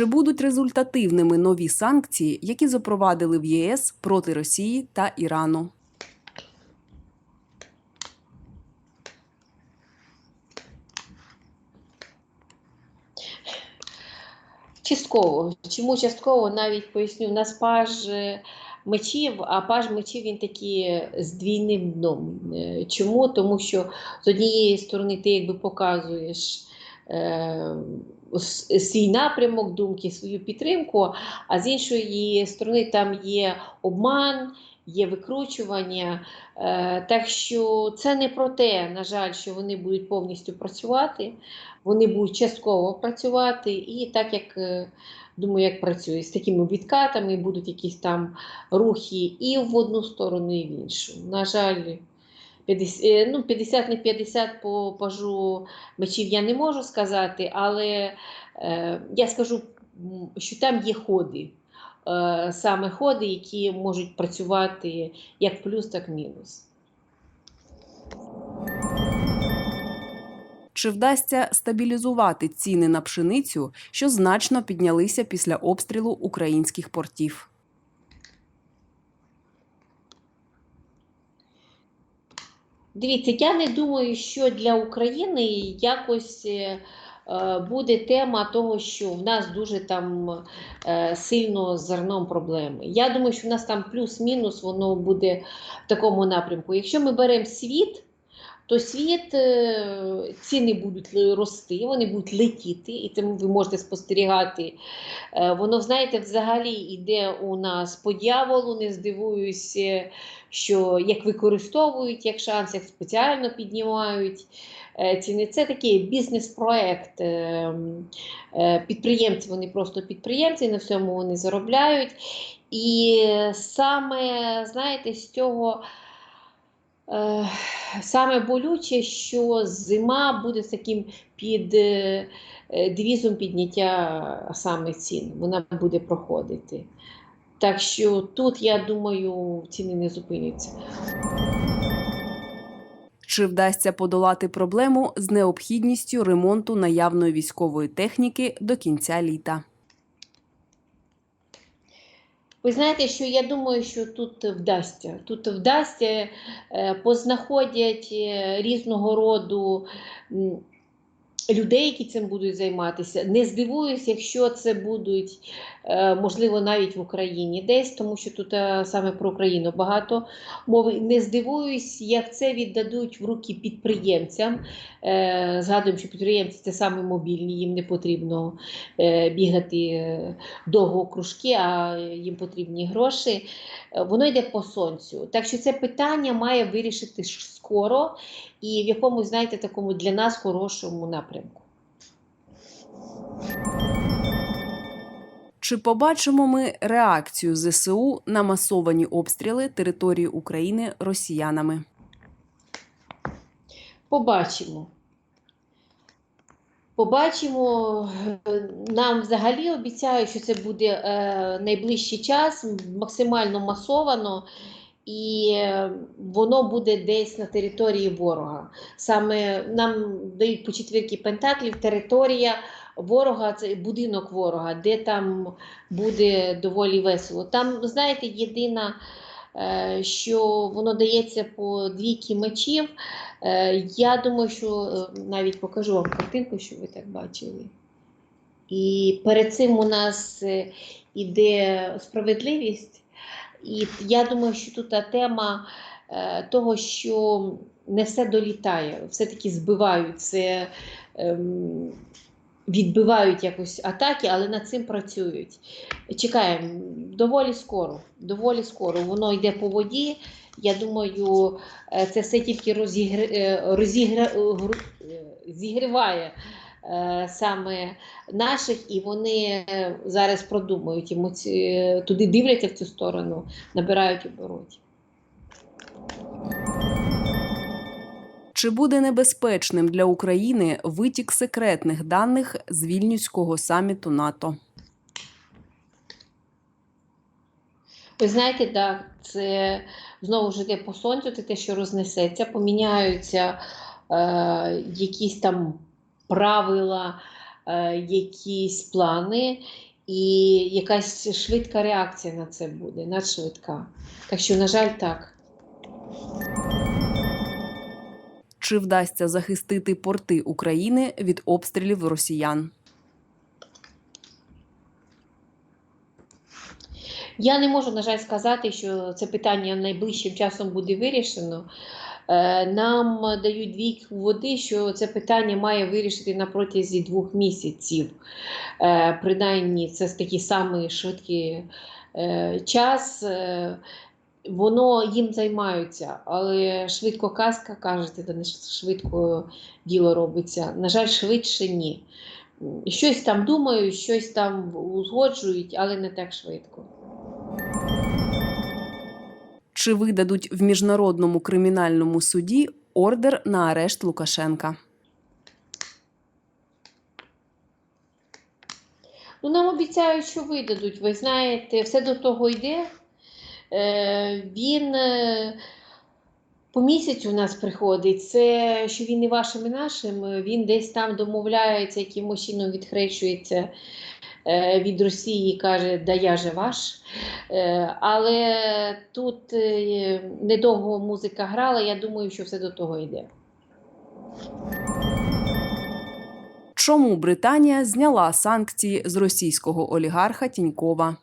Чи будуть результативними нові санкції, які запровадили в ЄС проти Росії та Ірану? Частково. Чому частково навіть поясню, у нас паж е, мечів, а паж мечів він такий з двійним дном. Е, Чому? Тому що з однієї сторони ти якби показуєш е, свій напрямок думки, свою підтримку, а з іншої сторони там є обман, є викручування. Е, так що це не про те, на жаль, що вони будуть повністю працювати вони будуть частково працювати, і так як е, думаю, як працює з такими відкатами, будуть якісь там рухи і в одну сторону, і в іншу. На жаль, 50, е, ну, 50 не 50 по пажу мечів я не можу сказати, але е, я скажу, що там є ходи. Е, саме ходи, які можуть працювати як плюс, так і мінус. Чи вдасться стабілізувати ціни на пшеницю, що значно піднялися після обстрілу українських портів? Дивіться, я не думаю, що для України якось е, е, буде тема того, що в нас дуже там е, сильно з зерном проблеми. Я думаю, що в нас там плюс-мінус воно буде в такому напрямку. Якщо ми беремо світ, то світ е, ціни будуть рости, вони будуть летіти, і тому ви можете спостерігати. Е, Воно, знаєте, взагалі йде у нас по дьяволу, не здивуюся, що як використовують як шанс, як спеціально піднімають е, ціни. Це такий бізнес-проект. Підприємці, вони просто підприємці, на всьому вони заробляють. І саме, знаєте, з цього. Е, Саме болюче, що зима буде таким під е, девізом підняття саме цін. Вона буде проходити. Так що тут, я думаю, ціни не зупиняться. Чи вдасться подолати проблему з необхідністю ремонту наявної військової техніки до кінця літа? Ви знаєте, що я думаю, що тут вдасться. Тут вдасться, е, познаходять е, різного роду людей, які цим будуть займатися. Не здивуюсь, якщо це будуть, е, можливо, навіть в Україні десь, тому що тут е, саме про Україну багато мови. Не здивуюсь, як це віддадуть в руки підприємцям. Е, Згадуємо, що підприємці це саме мобільні, їм не потрібно бігати довго кружки, а їм потрібні гроші. Воно йде по сонцю. Так що це питання має вирішити скоро і в якомусь, знаєте, такому для нас хорошому напрямку. Чи побачимо ми реакцію ЗСУ на масовані обстріли території України росіянами? Побачимо. Побачимо, нам взагалі обіцяють, що це буде е, найближчий час, максимально масовано, і е, воно буде десь на території ворога. Саме нам дають по четвірки пентаклів територія ворога, це будинок ворога, де там буде доволі весело. Там, знаєте, єдина, е, що воно дається по двійки мечів. Е, Я думаю, що навіть покажу вам картинку, щоб ви так бачили. І перед цим у нас іде справедливість. І я думаю, що тут тема е, того, що не все долітає, все-таки збивають це. ем, Відбивають якось атаки, але над цим працюють. Чекаємо доволі скоро. Доволі скоро. Воно йде по воді. Я думаю, е, це все тільки розігр... е, е, зігріває саме наших, і вони е, зараз продумують емоці... е, туди дивляться в цю сторону, набирають обороті. Чи буде небезпечним для України витік секретних даних з вільнюського саміту НАТО? Ви знаєте, так, це знову ж йде по сонцю, це те, що рознесеться, поміняються е, якісь там правила, е, якісь плани. і якась швидка реакція на це буде, надшвидка. Так що, на жаль, так. Чи вдасться захистити порти України від обстрілів росіян? Я не можу, на жаль, сказати, що це питання найближчим часом буде вирішено. Е, Нам дають вік води, що це питання має вирішити на протязі двох місяців. Е, Принаймні, це такий самий швидкий е, час. Воно їм займаються, але швидко казка кажете, та не швидко діло робиться. На жаль, швидше ні. Щось там думають, щось там узгоджують, але не так швидко. Чи видадуть в міжнародному кримінальному суді ордер на арешт Лукашенка? Ну, нам обіцяють, що видадуть. Ви знаєте, все до того йде. Е, він е, по місяцю у нас приходить. Це що він і вашим, і нашим. Він десь там домовляється, якимось чином відхрещується е, від Росії і каже, да я же ваш. Е, але тут е, недовго музика грала, я думаю, що все до того йде. Чому Британія зняла санкції з російського олігарха Тінькова?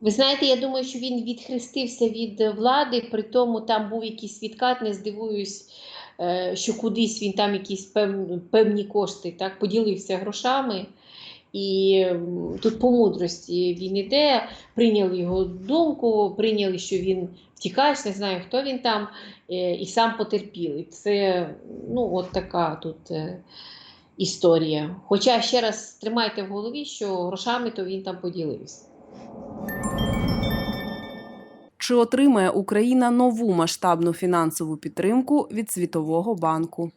Ви знаєте, я думаю, що він відхрестився від влади, при тому там був якийсь відкат, не здивуюсь, е, що кудись він там якісь певні, певні кошти так, поділився грошами. І тут по мудрості він іде, прийняли його думку, прийняли, що він втікач, не знаю, хто він там, е, і сам потерпілий. Це ну, от така тут е, історія. Хоча ще раз тримайте в голові, що грошами то він там поділився. Чи отримає Україна нову масштабну фінансову підтримку від Світового банку?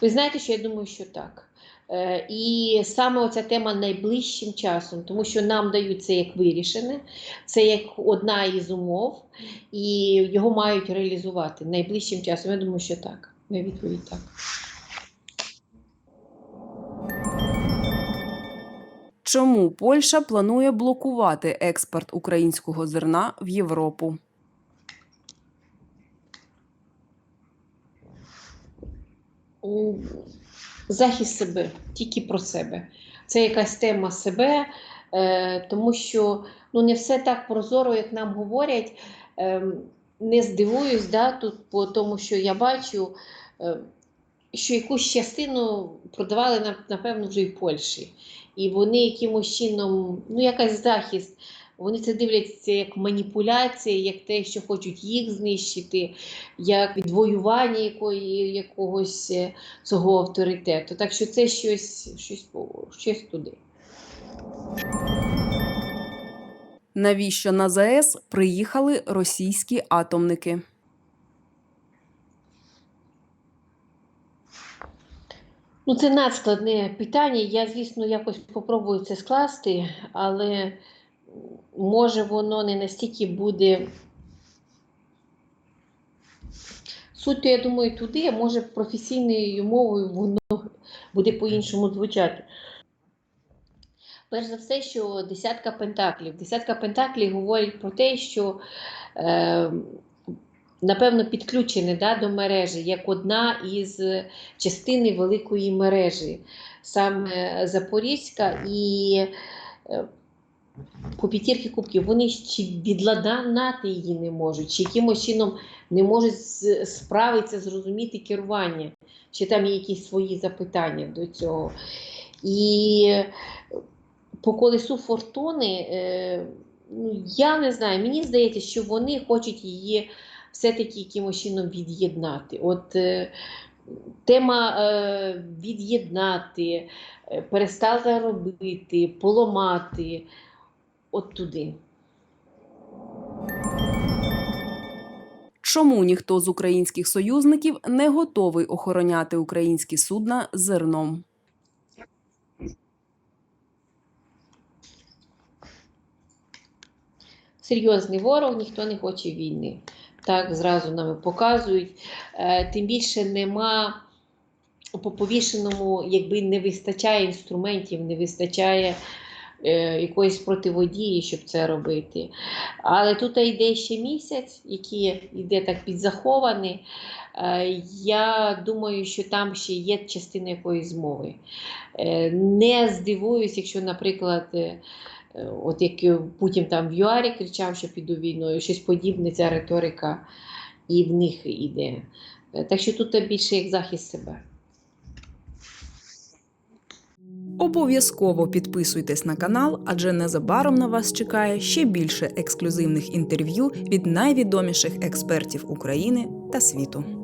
Ви знаєте, що я думаю, що так. Е, І саме оця тема найближчим часом, тому що нам дають це як вирішене, це як одна із умов, і його мають реалізувати найближчим часом. Я думаю, що так. Моя відповідь так. Чому Польща планує блокувати експорт українського зерна в Європу? Захист себе, тільки про себе. Це якась тема себе, е, тому що ну, не все так прозоро, як нам говорять. Е, не здивуюсь да, тут, по тому, що я бачу, е, що якусь частину продавали, напевно, вже і в Польщі. І вони якимось чином, ну, якась захист. Вони це дивляться як маніпуляція, як те, що хочуть їх знищити, як відвоювання якої, якогось е, цього авторитету. Так що це щось, щось, щось туди. Навіщо на ЗАЕС приїхали російські атомники? Ну, це надскладне питання. Я, звісно, якось попробую це скласти, але може воно не настільки буде. Суть, я думаю, туди, а може професійною мовою воно буде по-іншому звучати. Перш за все, що десятка пентаклів. Десятка пентаклів говорить про те, що е, напевно підключене да, до мережі як одна із частини великої мережі, саме Запорізька і е, по п'ятірки кубків, вони чи відладнати її не можуть, чи якимось чином не можуть справитися, зрозуміти керування, чи там є якісь свої запитання до цього. І по колесу фортуни, е, ну, я не знаю, мені здається, що вони хочуть її все-таки якимось чином від'єднати. От е, тема е, від'єднати, е, перестати робити, поламати, от туди. Чому ніхто з українських союзників не готовий охороняти українські судна зерном? Серйозний ворог, ніхто не хоче війни. Так, зразу нам показують. Е, Тим більше нема по повішеному, якби не вистачає інструментів, не вистачає е, якоїсь противодії, щоб це робити. Але тут йде ще місяць, який йде так підзахований. Е, Я думаю, що там ще є частина якоїсь змови. Не здивуюсь, якщо, наприклад, от як Путін там в ЮАРі кричав, що піду війною, щось подібне, ця риторика і в них йде. Е, Так що тут більше як захист себе. Обов'язково підписуйтесь на канал, адже незабаром на вас чекає ще більше ексклюзивних інтерв'ю від найвідоміших експертів України та світу.